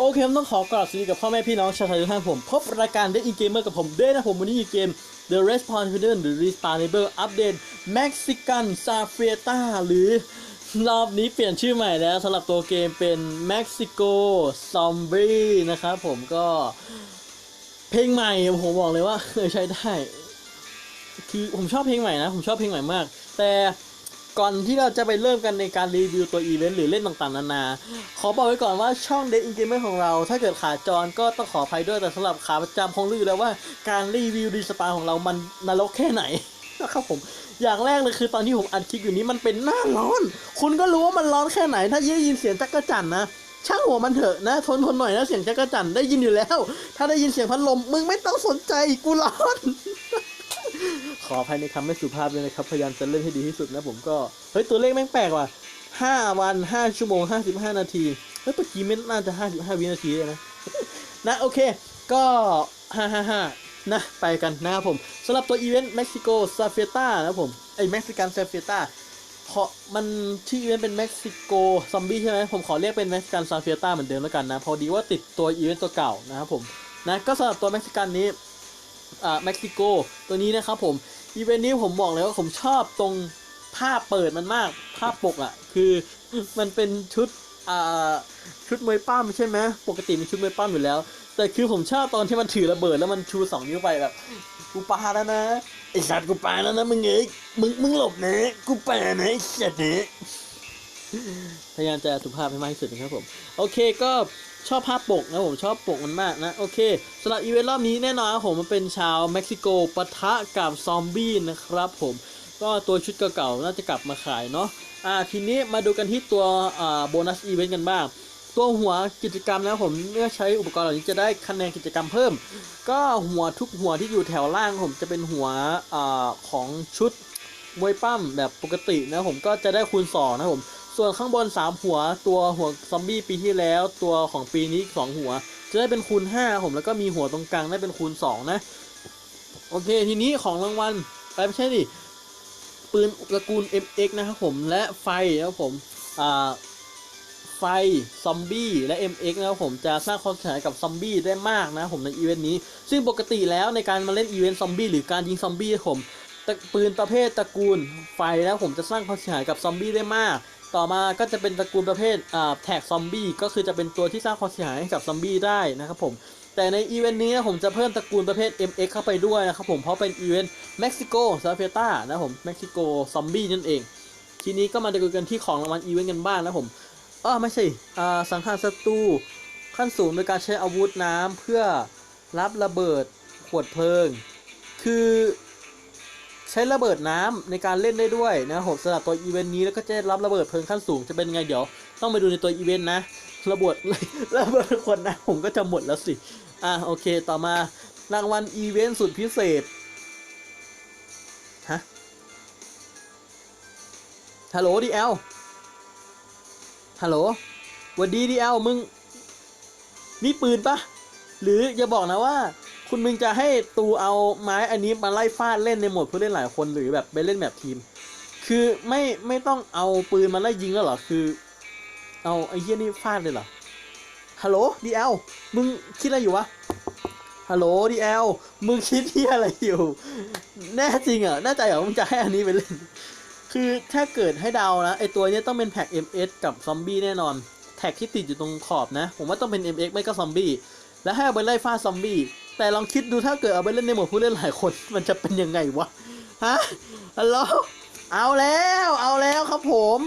โอเคผมต้องขอกราบสวัสดีกับพ่อแม่พี่น้องชาวไทยทุกท่านผม พบรายการ The In Gamer กับผมเด้นะผมวันนี้มีเกม The Respondent หรือ Restartable Update Mexican s a f i e t a หรือ รอบนี้เปลี่ยนชื่อใหม่แล้วสำหรับตัวเกมเป็น Mexico Zombie นะครับผมก็ เพลงใหม่ผมบอกเลยว่าเคยใช้ได้ คือผมชอบเพลงใหม่นะ ผมชอบเพลงใหม่มาก แต่ ก่อนที่เราจะไปเริ่มกันในการรีวิวตัวอีเวนต์หรือเล่นต่างๆนานา ขอบอกไว้ก่อนว่าช่อง Dead in Gamer ของเรา ถ้าเกิดขาจรก็ต้องขออภัยด้วยแต่สำหรับขาประจำคงรู้อยู่แล้วว่าการรีวิวดีสปาของเรามันนรกแค่ไหนนะครับผมอย่างแรกเลยคือตอนที่ผมอัดคลิปอยู่นี้มันเป็นหน้าร้อน คุณก็รู้ว่ามันร้อนแค่ไหน ถ้าได้ยินเสียงจักรจันนะช่างหัวมันเถอะนะทนทนหน่อยนะเสียงจักรจันได้ยินอยู่แล้ว ถ้าได้ยินเสียงพัดลมมึงไม่ต้องสนใจกูร้อน ขออภัยในคำไม่สุภาพเลยนะครับ พยายามจะเล่นให้ดีที่สุดนะผมก็ เฮ้ย ตัวเลขแม่งแปลกว่ะห้าวันห้าชั่วโมงห้าสิบห้านาที เฮ้ยเมื่อกี้ไม่น่าจะห้าสิบห้าวินาทีเลยนะ นะ โอเค ก็ห้าห้าห้านะ ไปกันนะครับผมสำหรับตัวอีเวนต์เม็กซิโกซาเฟต้านะผม ไอเม็กซิกันซาเฟต้าขอมันชื่ออีเวนต์เป็นเม็กซิโกซอมบี้ใช่ไหมผมขอเรียกเป็นเม็กซิกันซาเฟต้าเหมือนเดิมแล้วกันนะ พอดีว่าติดตัวอีเวนต์ตัวเก่านะครับผม นะ ก็สำหรับตัวเม็กซิกันนี้ อ่าเม็กซิโกตัวนี้นะครับผมอีเวนต์นี้ผมบอกเลยว่าผมชอบตรงภาพเปิดมันมากภาพปกอะ่ะ คือมันเป็นชุดอ่าชุดมวยปั้มใช่ไหมปกติมีชุดมวยปั้มอยู่แล้ว แต่คือผมชอบตอนที่มันถือระเบิดแล้วมันชูสองนิ้วไปแบบกูปาแล้วนะไอสัตว์กูปาแล้วนะมึงเอ้ยมึงมึงหลบนะกูปานะไอสัตว์เนี่ยพยายามจะสุภาพให้มากที่สุดนะครับผม โอเคก็ ชอบภาพปกนะผมชอบปกมันมากนะ โอเคสำหรับอีเวนต์รอบนี้แน่นอนครับผมมันเป็นชาวเม็กซิโกปะทะกับซอมบี้นะครับผมก็ตัวชุดเก่าๆน่าจะกลับมาขายเนาะอ่าทีนี้มาดูกันที่ตัวอ่าโบนัสอีเวนต์กันบ้าง ตัวหัวกิจกรรมนะผมเมื่อใช้อุปกรณ์เหล่านี้จะได้คะแนนกิจกรรมเพิ่ม ก็หัวทุกหัวที่อยู่แถวล่างผมจะเป็นหัวอาของชุดมวยปั้มแบบปกตินะผมก็จะได้คูณ2นะผม ส่วนข้างบน 3 หัวตัวหัวซอมบี้ปีที่แล้ว ตัวของปีนี้อีก2หัว จะได้เป็นคูณ5ผมแล้วก็มีหัวตรงกลางได้เป็นคูณ 2 นะ โอเคทีนี้ของรางวัลไปไม่ใช่ดิปืนตระกูล MX นะครับผมและไฟนะครับผมอ่าไฟ ซอมบี้ และ MX นะครับผมจะสร้างความเสียหายกับซอมบี้ได้มากนะผมในอีเวนต์นี้ ซึ่งปกติแล้วในการมาเล่นอีเวนต์ซอมบี้หรือการยิงซอมบี้ผมปืนประเภทตระกูลไฟแล้วผมจะสร้างความเสียหายกับซอมบี้ได้มาก ต่อมาก็จะเป็นตระกูลประเภทแท็กซอมบี้ก็คือจะเป็นตัวที่สร้างความเสียหายให้กับซอมบี้ได้นะครับผมแต่ในอีเวนต์นี้นะผมจะเพิ่มตระกูลประเภท MX เข้าไปด้วยนะครับผมเพราะเป็นอีเวนต์เม็กซิโกซาเฟต้านะผมเม็กซิโกซอมบี้นั่นเอง ทีนี้ก็มาดูกันที่ของรางวัลอีเวนต์กันบ้างนะผมอ๋อไม่ใช่สังหารศัตรูขั้นสูงโดยการใช้อาวุธน้ำเพื่อรับระเบิดขวดเพลิง คือ ใช้ระเบิดน้ำในการเล่นได้ด้วยนะผมสำหรับตัวอีเวนต์นี้แล้วก็จะรับระเบิดเพลิงขั้นสูงจะเป็นไงเดี๋ยว ต้องไปดูในตัวอีเวนต์นะระเบิดระเบิดขวดน้ำผมก็จะหมดแล้วสิอะโอเคต่อมารางวัลอีเวนต์สุดพิเศษฮะฮัลโหลดีเอลฮัลโหลวันดีดีเอลมึง นี่ปืนปะหรืออย่าบอกนะว่า คุณมึงจะให้ตูเอาไม้อันนี้มาไล่ฟาดเล่นในโหมดผู้เล่นหลายคนหรือแบบไปเล่นแบบทีม คือไม่ไม่ต้องเอาปืนมาไล่ยิงแล้วเหรอคือ เอาไอ้เหี้ยนี่ฟาดเลยเหรอฮัลโหลดีเอลมึงคิดอะไรอยู่วะฮัลโหลดีเอลมึงคิดที่อะไรอยู่ แน่จริงอะแน่ใจเหรอมึงจะให้อันนี้ไปเล่น คือถ้าเกิดให้เดานะไอตัวเนี้ยต้องเป็นแพ็ก MS กับซอมบี้แน่นอน แท็กที่ติดอยู่ตรงขอบนะ ผมว่าต้องเป็น MX ไม่ก็ซอมบี้ แล้วให้เอาไปไล่ฟาดซอมบี้ แต่ลองคิดดูถ้าเกิดเอาไปเล่นในหมดผู้เล่นหลายคนมันจะเป็นยังไงวะฮะฮัลโหลเอาแล้วเอาแล้วครับผม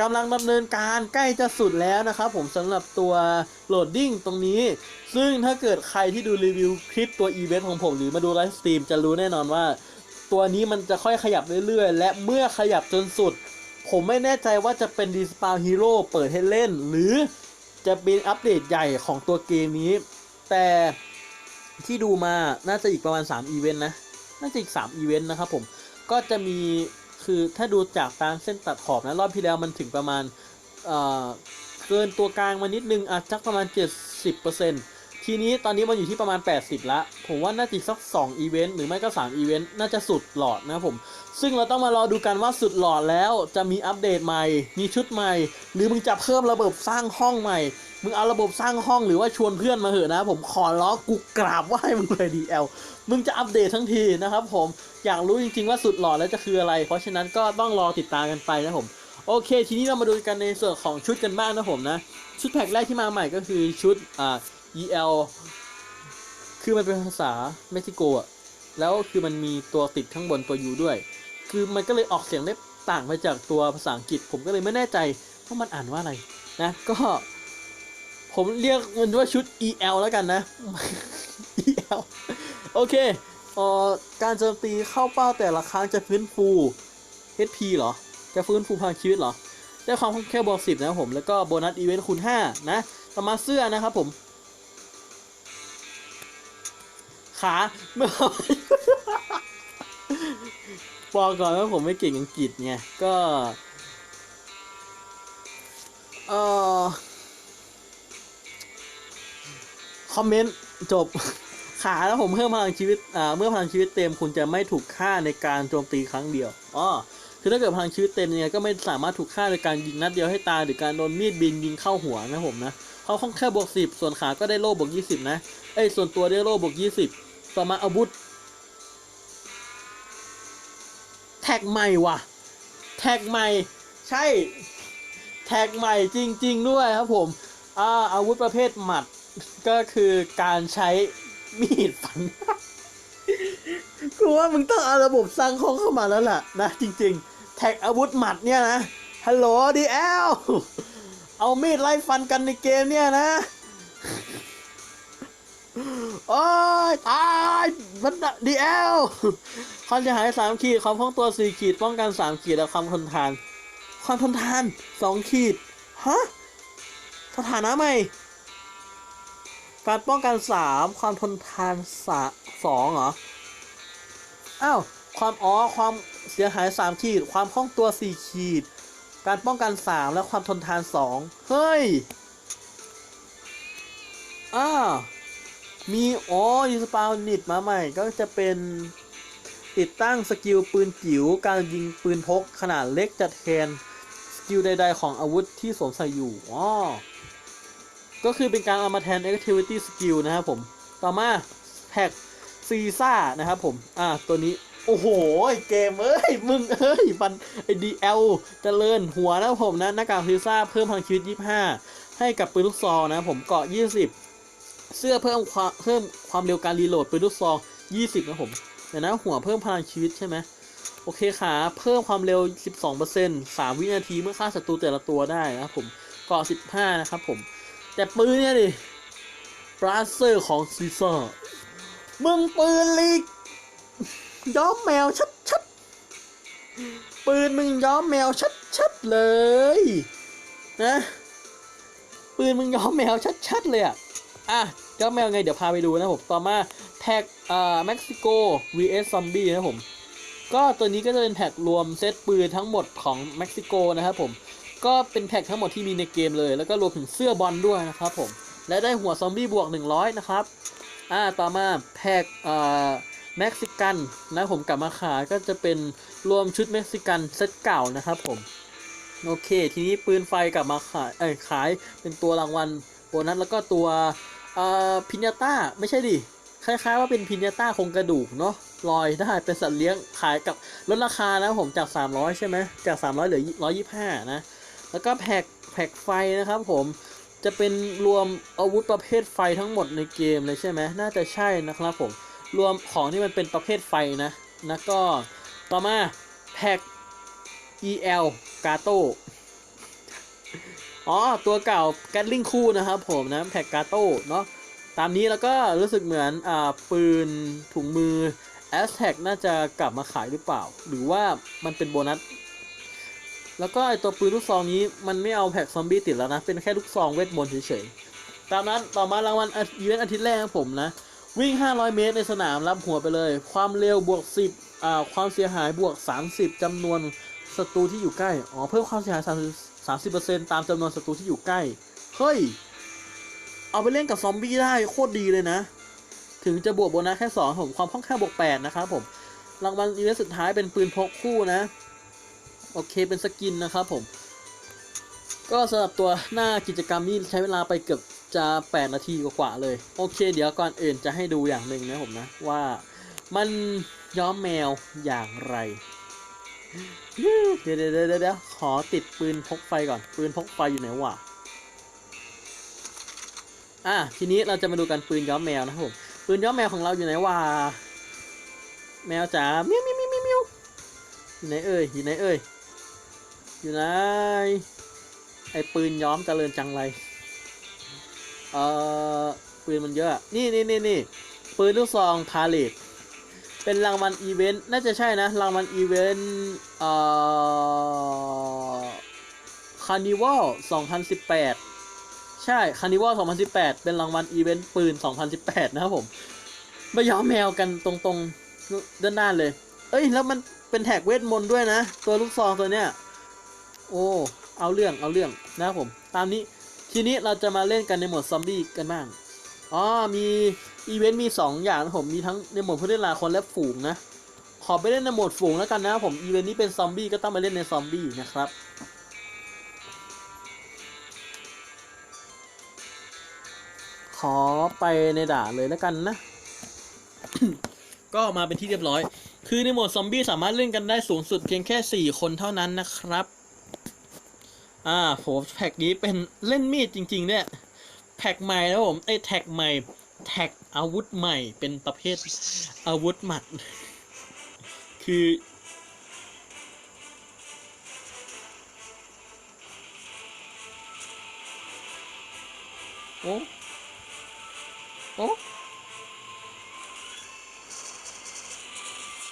กำลังดำเนินการใกล้จะสุดแล้วนะครับผมสำหรับตัวโหลดดิ้งตรงนี้ ซึ่งถ้าเกิดใครที่ดูรีวิวคลิปตัวอีเวนต์ของผมหรือมาดูไลฟ์สตรีมจะรู้แน่นอนว่า ตัวนี้มันจะค่อยขยับเรื่อยๆ และเมื่อขยับจนสุด ผมไม่แน่ใจว่าจะเป็นดีสปาวฮีโร่เปิดให้เล่น หรือจะเป็นอัปเดตใหญ่ของตัวเกมนี้ แต่ ที่ดูมาน่าจะอีกประมาณ3อีเวนต์นะ น่าจะอีก3อีเวนต์นะครับผม ก็จะมีคือถ้าดูจากตามเส้นตัดขอบนะ รอบที่แล้วมันถึงประมาณเอ่อเกินตัวกลางมานิดนึงอาจจะประมาณ 70%ทีทีนี้ตอนนี้มันอยู่ที่ประมาณ 80 ละ ผมว่าน่าจะอีกสัก2อีเวนต์หรือไม่ก็3อีเวนต์น่าจะสุดหลอดนะครับผม ซึ่งเราต้องมารอดูกันว่าสุดหลอดแล้วจะมีอัปเดตใหม่ มีชุดใหม่ หรือมึงจะเพิ่มระบบสร้างห้องใหม่ มึงเอาระบบสร้างห้องหรือว่าชวนเพื่อนมาเหอะนะ ผมขอร้องกูกราบไหว้มึงเลยดีเอลมึงจะอัปเดตทั้งทีนะครับผมอยากรู้จริงๆว่าสุดหลอดแล้วจะคืออะไร เพราะฉะนั้นก็ต้องรอติดตามกันไปนะผมโอเค ทีนี้เรามาดูกันในส่วนของชุดกันบ้างนะผมนะ ชุดแพ็กแรกที่มาใหม่ก็คือชุดอ่า EL คือมันเป็นภาษาเม็กซิโกอะแล้วคือมันมีตัวติดข้างบนตัว U ด้วย คือมันก็เลยออกเสียงได้ต่างไปจากตัวภาษาอังกฤษ ผมก็เลยไม่แน่ใจว่ามันอ่านว่าอะไรนะก็ ผมเรียกมันว่าชุด EL แล้วกันนะ EL โอเคเอ่อการโจมตีเข้าเป้าแต่ละครั้งจะฟื้นฟู HP เหรอ จะฟื้นฟูพลังชีวิตเหรอ ได้ความแค่บวกสิบนะผม แล้วก็โบนัสอีเวนต์คูณ 5 นะต่อมาเสื้อนะครับผม ขาเมื่อบอกก่อนว่าผมไม่เก่งอังกฤษไง ก็ เอ่อ คอมเมนต์จบขาแล้วผมเพิ่มพลังชีวิตอ่าเมื่อพลังชีวิตเต็มคุณจะไม่ถูกฆ่าในการโจมตีครั้งเดียวอ๋อคือถ้าเกิดพลังชีวิตเต็มเนี่ยก็ไม่สามารถถูกฆ่าโดยการยิงนัดเดียวให้ตายหรือการโดนมีดบินยิงเข้าหัวนะผมนะเขาคงแค่บวกสิบส่วนขาก็ได้โล่บวกยี่สิบนะเอ้ยส่วนตัวได้โล่บวกยี่สิบต่อมาอาวุธแท็กใหม่ว่ะแท็กใหม่ใช่แท็กใหม่จริง ๆ ด้วยครับผมอ่าอาวุธประเภทหมัด ก็คือการใช้มีดฟันกูว่ามึงต้องเอาระบบสร้างห้องเข้ามาแล้วล่ะนะจริง ๆ แท็กอาวุธหมัดเนี่ยนะฮัลโหลดีแอลเอามีดไล่ฟันกันในเกมเนี่ยนะโอ้ยตายมันดีแอลความเสียหายสามขีดความคล่องตัวสี่ขีด ป้องกันสามขีด และความทนทาน ความทนทานสองขีด ฮะ สถานะใหม่ การป้องกันสามความทนทานสาสองเหรอ อ้าว ความอ๋อความเสียหายสามขีด ความคล่องตัวสี่ขีด การป้องกันสามและความทนทานสองเฮ้ย อ้าวมีอ๋อยูสปาวนิดมาใหม่ก็จะเป็นติดตั้งสกิลปืนจิ๋วการยิงปืนพกขนาดเล็กจะแทนสกิลใดๆของอาวุธที่สวมใส่อยู่อ๋อ ก็คือเป็นการเอามาแทน activity skill นะครับผม ต่อมาแพ็กซีซ่านะครับผม อ่า ตัวนี้ โอ้โห เกมเอ้ย มึงเอ้ย ฟันไอดีเอลเจริญหัวนะผมนะหน้ากากซีซ่าเพิ่มพลังชีวิต 25 ให้กับปืนลูกซองนะผมเกาะ 20 เสื้อเพิ่มความเพิ่มความเร็วการรีโหลดปืนลูกซอง 20 นะผมเดี๋ยวนะหัวเพิ่มพลังชีวิตใช่ไหมโอเคขาเพิ่มความเร็ว 12% 3 วินาทีเมื่อฆ่าศัตรูแต่ละตัวได้นะครับผมเกาะ 15 นะครับผม แต่ปืนเนี่ยดิบราเซอร์ของซีซ่ามึงปืนลีกย้อมแมวชัดๆปืนมึงย้อมแมวชัดๆเลย นะ ปืนมึงย้อมแมวชัดๆเลยอะอะย้อมแมวไงเดี๋ยวพาไปดูนะผมต่อมาแพ็กอ่าเม็กซิโก vs ซอมบี้นะผมก็ตัวนี้ก็จะเป็นแพ็กรวมเซตปืนทั้งหมดของเม็กซิโกนะครับผม ก็เป็นแพ็กทั้งหมดที่มีในเกมเลย แล้วก็รวมถึงเสื้อบอลด้วยนะครับผม และได้หัวซอมบี้บวก 100 นะครับ อ่า ต่อมาแพ็กอ่าเม็กซิกันนะผมกลับมาขายก็จะเป็นรวมชุดเม็กซิกันเซตเก่านะครับผม โอเค ทีนี้ปืนไฟกลับมาขายเอ้ยขายเป็นตัวรางวัลโบนัสแล้วก็ตัวเอ่าพิญญาต้าไม่ใช่ดิคล้ายๆว่าเป็นพิญญาต้าโครงกระดูกเนาะลอยได้เป็นสัตว์เลี้ยงขายกับลดราคานะผมจาก 300 ใช่ไหมจาก 300เหลือ125 นะ แล้วก็แพ็กแพ็กไฟนะครับผมจะเป็นรวมอาวุธประเภทไฟทั้งหมดในเกมเลยใช่ไหมน่าจะใช่นะครับผมรวมของที่มันเป็นประเภทไฟนะแล้วก็ต่อมาแพ็ก EL กาโตอ๋อ ตัวเก่าแกตลิงคู่นะครับผมนะแพ็กกาโตเนาะตามนี้แล้วก็รู้สึกเหมือนอ่าปืนถุงมือ a s t a c น่าจะกลับมาขายหรือเปล่า หรือว่ามันเป็นโบนัส แล้วก็ไอตัวปืนลูกซองนี้มันไม่เอาแพ็กซอมบี้ติดแล้วนะ เป็นแค่ลูกซองเวทมนต์เฉยๆ ตามนั้นต่อมารางวัลอีเวนต์อาทิตย์แรกของผมนะ วิ่ง 500 เมตรในสนามรับหัวไปเลย ความเร็วบวก 10อ่าความเสียหายบวก 30จำนวนศัตรูที่อยู่ใกล้ อ๋อ เพิ่มความเสียหาย 30 30 ตามจำนวนศัตรูที่อยู่ใกล้ เฮ้ย เอาไปเล่นกับซอมบี้ได้โคตรดีเลยนะ ถึงจะบวกโบนัสแค่สองผมความคล่องแคล่วบวกแปดนะครับผม รางวัลอีเวนต์สุดท้ายเป็นปืนพกคู่นะ โอเคเป็นสกินนะครับผม ก็สำหรับตัวหน้ากิจกรรมนี้ใช้เวลาไปเกือบจะ 8 นาทีกว่าๆเลย โอเค เดี๋ยวก่อนอื่นจะให้ดูอย่างหนึ่งนะผมนะ ว่ามันย้อมแมวอย่างไร เดี๋ยวเดี๋ยวเดี๋ยวขอติดปืนพกไฟก่อน ปืนพกไฟอยู่ไหนวะอะทีนี้เราจะมาดูกันปืนย้อมแมวนะครับผม ปืนย้อมแมวของเราอยู่ไหนวะแมวจ๋าเมียวเมียวเมียวเมียวเมียวอยู่ไหนเอ่ยอยู่ไหนเอ่ย อยู่ไหนไอ้ปืนย้อมเจริญจังไร เอ่อ ปืนมันเยอะ นี่นี่นี่นี่ปืนลูกซองพาเลตเป็นรางวัลอีเวนต์ น่าจะใช่นะ รางวัลอีเวนต์ เอ่อคาร์นิวัล2018 ใช่คาร์นิวัล2018 เป็นรางวัลอีเวนต์ปืน 2018 นะครับผมมาย้อมแมวกันตรงๆ ด้านหน้าเลย เอ้ย แล้วมันเป็นแท็กเวทมนต์ด้วยนะ ตัวลูกซองตัวเนี้ย โอ้ เอาเรื่องเอาเรื่องนะครับผม ตามนี้ทีนี้เราจะมาเล่นกันในโหมดซอมบี้กันบ้าง อ๋อ มีอีเวนต์มี 2 อย่างผม มีทั้งในโหมดผู้เล่นลาคนและฝูงนะ ขอไปเล่นในโหมดฝูงแล้วกันนะครับผม อีเวนต์นี้เป็นซอมบี้ก็ต้องมาเล่นในซอมบี้นะครับ ขอไปในด่านเลยแล้วกันนะ ก็มาเป็นที่เรียบร้อย คือในโหมดซอมบี้สามารถเล่นกันได้สูงสุดเพียงแค่ 4 คนเท่านั้นนะครับ อ่าโหแท็กนี้เป็นเล่นมีดจริงๆเนี่ยแท็กใหม่นะผมไอ้แท็กใหม่แท็กอาวุธใหม่เป็นประเภทอาวุธหมัด คือโอ้โอ้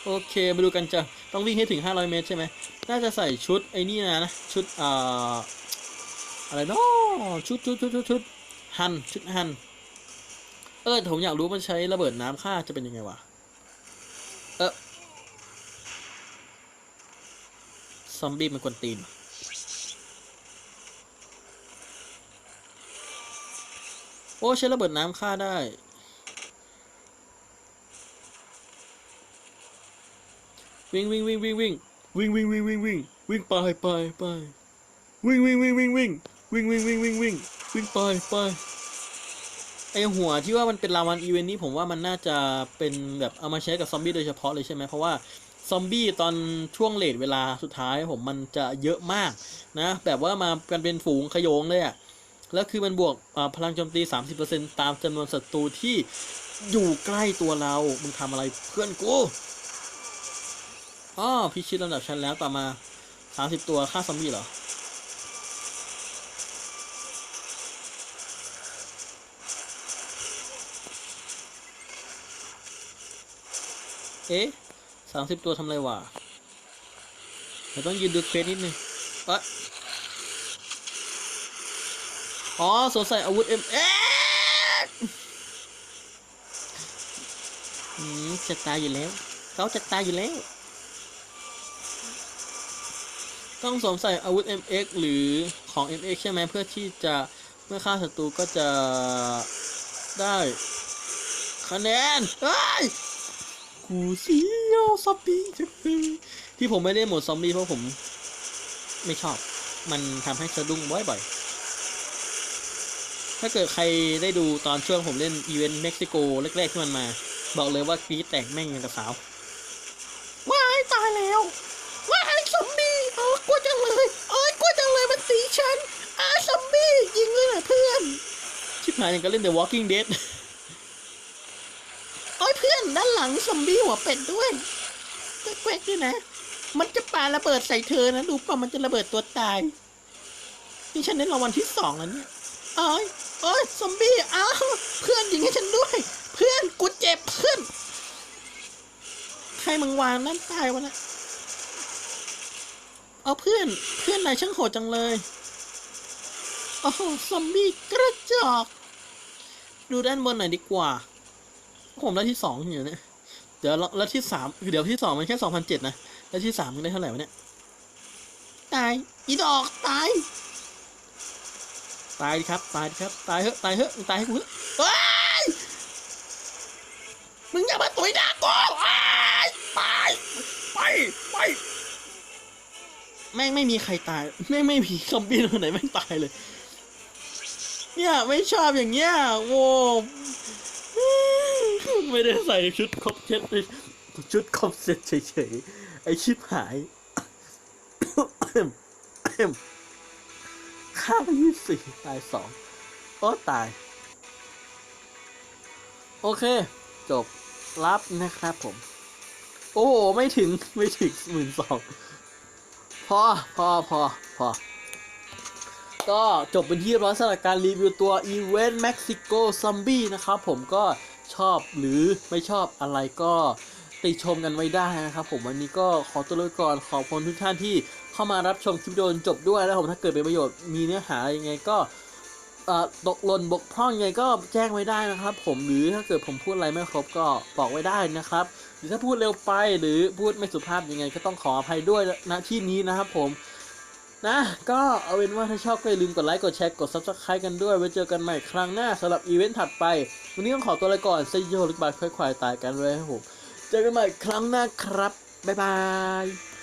โอเค มาดูกันจะต้องวิ่งให้ถึง 500 เมตรใช่ไหม น่าจะใส่ชุดไอ้นี่นะนะชุดอ่าอะไรเนาะชุดชุดชุดชุดชุดฮันชุดฮันเออผมอยากรู้มันใช้ระเบิดน้ำฆ่าจะเป็นยังไงวะเออซอมบี้มันกวนตีนโอ้ใช้ระเบิดน้ำฆ่าได้ วิ่งวิ่งวิ่งวิ่งวิ่ง วิ่งวิ่งวิ่งวิ่งวิ่งวิ่งไปไปไปวิ่งวิ่งวิ่งวิ่งวิ่งวิ่งวิ่งวิ่งวิ่งวิ่งวิ่งไปไปไอหัวที่ว่ามันเป็นรางวัลอีเวนต์นี้ผมว่ามันน่าจะเป็นแบบเอามาใช้กับซอมบี้โดยเฉพาะเลยใช่ไหมเพราะว่าซอมบี้ตอนช่วงเลทเวลาสุดท้ายผมมันจะเยอะมากนะ แบบว่ามากันเป็นฝูงขยงเลยอะแล้วคือมันบวกพลังโจมตี 30%ตามจำนวนศัตรูที่อยู่ใกล้ตัวเรา มึงทำอะไรเพื่อนกู อ๋อพิชิตระดับชั้นแล้วต่อมาสามสิบตัวฆ่าซอมบี้เหรอ เอ๊ะสามสิบตัวทำไรวะเดี๋ยวต้องยืนดูเควสนิดนึงเอะอ๋อสวมใส่อาวุธเอ็มเอ๊ะจะตายอยู่แล้ว เขาจะตายอยู่แล้ว ต้องสวมใส่อาวุธ MX หรือของ MX ใช่ไหมเพื่อที่จะเมื่อฆ่าศัตรูก็จะได้คะแนนเฮ้ยกูเสียวซอมบี้จังที่ผมไม่ได้โหมดซอมบี้เพราะผม ไม่ชอบ มันทำให้สะดุ้งบ่อยๆ ถ้าเกิดใครได้ดูตอนช่วงผมเล่นอีเวนต์เม็กซิโกแรกๆที่มันมา บอกเลยว่ากรีดแตกแม่งย่างกับสาวว้ายตายแล้วว้ายซอมบี้เออกลัวจังเลยเอ้ยกลัวจังเลยมันตีฉันอ้าซอมบี้ยิง เลยนะเพื่อน ชิบหายยังก็เล่น The Walking Dead โอ้ยเพื่อนด้านหลังซอมบี้หัวเป็ดด้วยแกวกๆด้วยนะ มันจะปาระเบิดใส่เธอนะ ดูป่ะมันจะระเบิดตัวตาย นี่ฉันได้รางวัลที่สองแล้วเนี่ยโอ้ยโอ้ยซอมบี้อ้าวเพื่อนยิงให้ฉันด้วย เพื่อนกูเจ็บเพื่อนใครมึงวางนั่นตายวะนะเอาเพื่อนเพื่อนนายช่างโหดจังเลยโอ้ซอมบี้กระจอก ดูด้านบนหน่อยดีกว่า ผมได้ที่สองอยู่เนี่ย เดี๋ยวแล้วที่สามเดี๋ยวที่สองมันแค่สองพันเจ็ดนะ แล้วที่สามมันได้เท่าไหร่วะเนี่ย ตาย อีดอกตาย ตายดิครับ ตายดิครับ ตายเหอะตายเหอะมึงตายให้กูเถอะเฮ้ยมึงอย่ามาตุยด่ากูอ้ายตายไปไปแม่งไม่มีใครตาย แม่งไม่มีซอมบี้ตัวไหนแม่งตายเลย เนี่ยไม่ชอบอย่างเงี้ยโว้ไม่ได้ใส่ชุดครบเซ็ตชุดครบเซ็ตเฉยๆไอชิบหายฆ่าไปยี่สี่ตายสองโอ้ตาย โอเค จบรับนะครับผม โอ้โหไม่ถึงไม่ถึงหมื่นสองพอพอพอพอ ก็จบเป็นที่ร้อยสำหรับการรีวิวตัว Event Mexico Zombie นะครับผมก็ชอบหรือไม่ชอบอะไรก็ติชมกันไว้ได้นะครับผมวันนี้ก็ขอตัวลาก่อนขอบคุณทุกท่านที่เข้ามารับชมคลิปวิดีโอจนจบด้วยแล้วผมถ้าเกิดเป็นประโยชน์มีเนื้อหาอยังไงก็ตกหล่นบกพร่องยังไงก็แจ้งไว้ได้นะครับ ผมหรือถ้าเกิดผมพูดอะไรไม่ครบก็บอกไว้ได้นะครับ หรือถ้าพูดเร็วไปหรือพูดไม่สุภาพยังไงก็ต้องขออภัยด้วยณที่นี้นะครับผม นะ ก็เอาเป็นว่าถ้าชอบก็อย่าลืมกดไลค์ กดแชร์ กด subscribe กันด้วย ไว้เจอกันใหม่ครั้งหน้าสำหรับอีเวนต์ถัดไป วันนี้ต้องขอตัวลาก่อนเซโยลิกบาดค่อยๆตายกันเลยครับผมเจอกันใหม่ครั้งหน้าครับ บ๊ายบาย